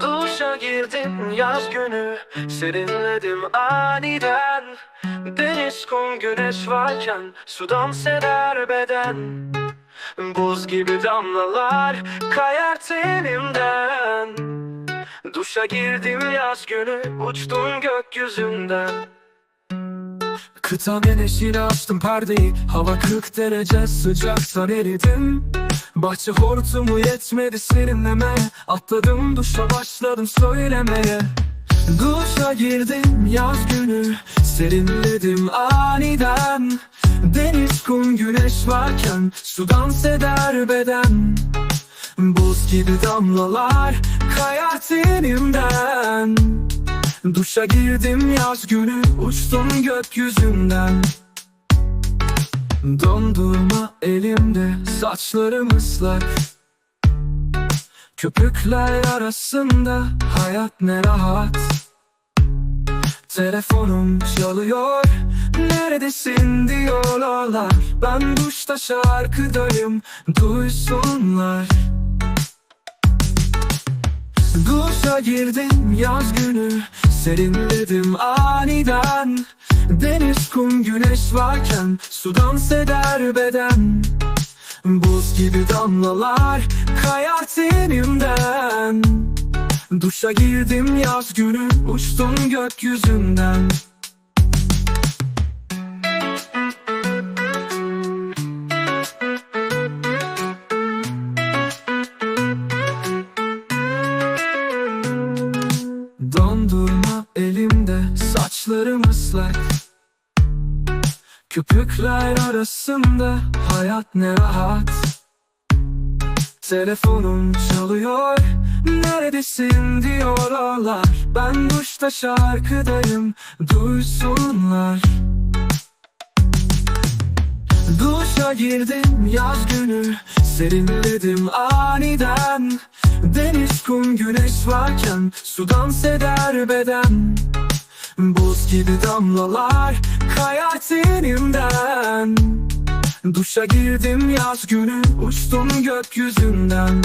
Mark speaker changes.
Speaker 1: Duşa girdim yaz günü Serinledim aniden. Deniz kum güneş varken Su dans eder beden. Buz gibi damlalar Kayar tenimden. Duşa girdim yaz günü Uçtum gökyüzünden. Kıta menajini açtım perdeyi Hava 40 derece sıcaksa eridim Bahçe hortumu yetmedi serinlemeye Atladım duşa başladım söylemeye. Duşa girdim yaz günü. Serinledim aniden. Deniz kum güneş varken Su dans eder beden. Buz gibi damlalar Kayar tenimden. Duşa girdim yaz günü Uçtum gökyüzünden Dondurma elimde Saçlarım ıslak. Köpükler arasında Hayat ne rahat. Telefonum çalıyor Neredesin? diyorlar. Ben duşta şarkıdayım Duysunlar. Duşa girdim yaz günü Serinledim aniden. Deniz kum güneş varken Su dans eder beden. Buz gibi damlalar Kayar tenimden. Duşa girdim yaz günü Uçtum gökyüzünden Islak Köpükler arasında Hayat ne rahat. Telefonum çalıyor Neredesin diyorlar Ben duşta şarkıdayım Duysunlar. Duşa girdim yaz günü Serinledim aniden. Deniz kum güneş varken Su dans eder beden gibi damlalar Kayar tenimden. Duşa girdim yaz günü Uçtum gökyüzünden